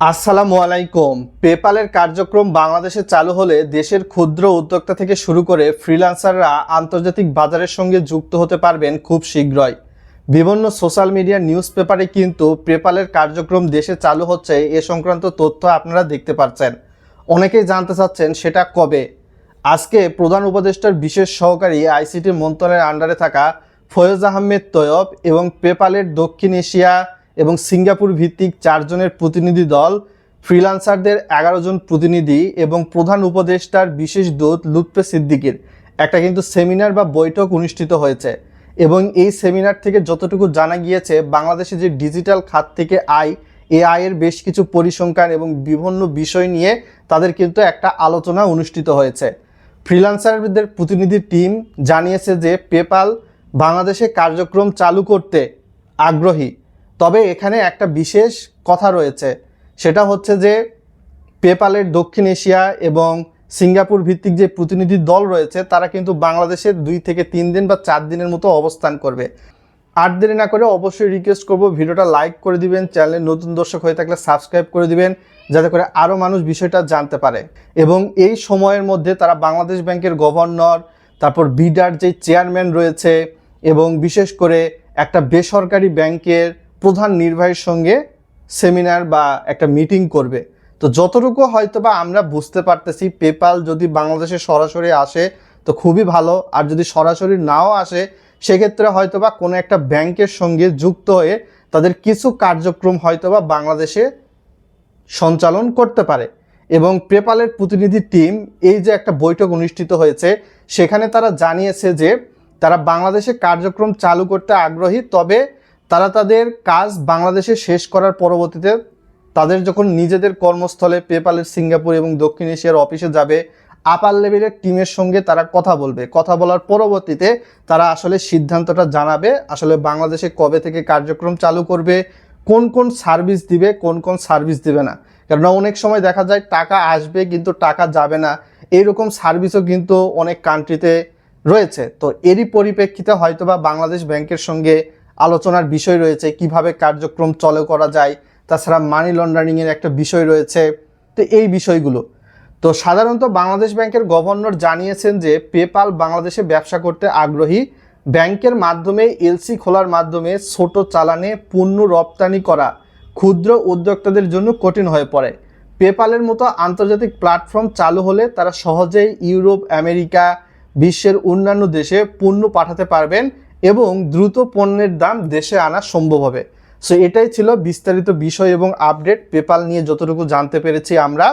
আসসালামু আলাইকুম। পেপালের কার্যক্রম বাংলাদেশে চালু হলে দেশের ক্ষুদ্র উদ্যোক্তা থেকে শুরু করে ফ্রিল্যান্সাররা আন্তর্জাতিক বাজারের সঙ্গে যুক্ত হতে পারবেন খুব শীঘ্রই। বিভিন্ন সোশ্যাল মিডিয়া নিউজ পেপারে কিন্তু পেপালের কার্যক্রম দেশে চালু হচ্ছে এ সংক্রান্ত তথ্য আপনারা দেখতে পাচ্ছেন। অনেকেই জানতে চাচ্ছেন সেটা কবে? আজকে প্রধান উপদেষ্টার বিশেষ সহকারী আইসিটি মন্ত্রণালয়ের আন্ডারে থাকা ফয়েজ আহমেদ তৈয়ব এবং পেপালের দক্ষিণ এশিয়া এবং সিঙ্গাপুর ভিত্তিক চারজনের প্রতিনিধি দল ফ্রিল্যান্সারদের এগারো জন প্রতিনিধি এবং প্রধান উপদেষ্টার বিশেষ দূত লুৎফে সিদ্দিকির। একটা কিন্তু সেমিনার বা বৈঠক অনুষ্ঠিত হয়েছে এবং এই সেমিনার থেকে যতটুকু জানা গিয়েছে, বাংলাদেশে যে ডিজিটাল খাত থেকে আয় এ আয়ের বেশ কিছু পরিসংখ্যান এবং বিভিন্ন বিষয় নিয়ে তাদের কিন্তু একটা আলোচনা অনুষ্ঠিত হয়েছে। ফ্রিল্যান্সারদের প্রতিনিধি টিম জানিয়েছে যে, পেপাল বাংলাদেশে কার্যক্রম চালু করতে আগ্রহী। তবে এখানে একটা বিশেষ কথা রয়েছে। সেটা হচ্ছে যে পেপালের দক্ষিণ এশিয়া এবং সিঙ্গাপুর ভিত্তিক যে প্রতিনিধি দল রয়েছে, তারা কিন্তু বাংলাদেশে দুই থেকে তিন দিন বা চার দিনের মতো অবস্থান করবে। আর দেরি না করে অবশ্যই রিকোয়েস্ট করব, ভিডিওটা লাইক করে দিবেন চ্যানেলে নতুন দর্শক হয়ে থাকলে সাবস্ক্রাইব করে দিবেন, যাতে করে আরও মানুষ বিষয়টা জানতে পারে। এবং এই সময়ের মধ্যে তারা বাংলাদেশ ব্যাংকের গভর্নর, তারপর বিডার যে চেয়ারম্যান রয়েছে, এবং বিশেষ করে একটা বেসরকারি ব্যাংকের প্রধান নির্বাহীর সঙ্গে সেমিনার বা একটা মিটিং করবে। তো যতটুকু হয়তো বা আমরা বুঝতে পারতেছি, পেপাল যদি বাংলাদেশে সরাসরি আসে তো খুবই ভালো। আর যদি সরাসরি নাও আসে, সেক্ষেত্রে হয়তো বা কোনো একটা ব্যাংকের সঙ্গে যুক্ত হয়ে তাদের কিছু কার্যক্রম হয়তো বা বাংলাদেশে সঞ্চালন করতে পারে। এবং পেপালের প্রতিনিধি টিম এই যে একটা বৈঠক অনুষ্ঠিত হয়েছে, সেখানে তারা জানিয়েছে যে তারা বাংলাদেশে কার্যক্রম চালু করতে আগ্রহী, তবে তারা তাদের কাজ বাংলাদেশে শেষ করার পরবর্তীতে তাদের যখন নিজেদের কর্মস্থলে পেপালের সিঙ্গাপুর এবং দক্ষিণ এশিয়ার অফিসে যাবে আপার লেভেলের টিমের সঙ্গে তারা কথা বলবে। কথা বলার পরবর্তীতে তারা আসলে সিদ্ধান্তটা জানাবে, আসলে বাংলাদেশে কবে থেকে কার্যক্রম চালু করবে, কোন কোন সার্ভিস দিবে, কোন কোন সার্ভিস দিবে না। কেননা অনেক সময় দেখা যায় টাকা আসবে কিন্তু টাকা যাবে না। এইরকম সার্ভিসও কিন্তু অনেক কান্ট্রিতে রয়েছে। তো এরই পরিপ্রেক্ষিতে হয়তোবা বাংলাদেশ ব্যাংকের সঙ্গে আলোচনার বিষয় রয়েছে, কীভাবে কার্যক্রম চলে করা যায়, তাছাড়া মানি লন্ডারিংয়ের একটা বিষয় রয়েছে, তো এই বিষয়গুলো। তো সাধারণত বাংলাদেশ ব্যাংকের গভর্নর জানিয়েছেন যে পেপাল বাংলাদেশে ব্যবসা করতে আগ্রহী ব্যাংকের মাধ্যমে এলসি খোলার মাধ্যমে ছোট চালানে পণ্য রপ্তানি করা ক্ষুদ্র উদ্যোক্তাদের জন্য কঠিন হয়ে পড়ে। পেপালের মতো আন্তর্জাতিক প্ল্যাটফর্ম চালু হলে তারা সহজেই ইউরোপ, আমেরিকা, বিশ্বের অন্যান্য দেশে পণ্য পাঠাতে পারবেন এবং দ্রুত পণ্যের দাম দেশে আনা সম্ভব হবে। সো এটাই ছিল বিস্তারিত বিষয় এবং আপডেট পেপাল নিয়ে যতটুকু জানতে পেরেছি আমরা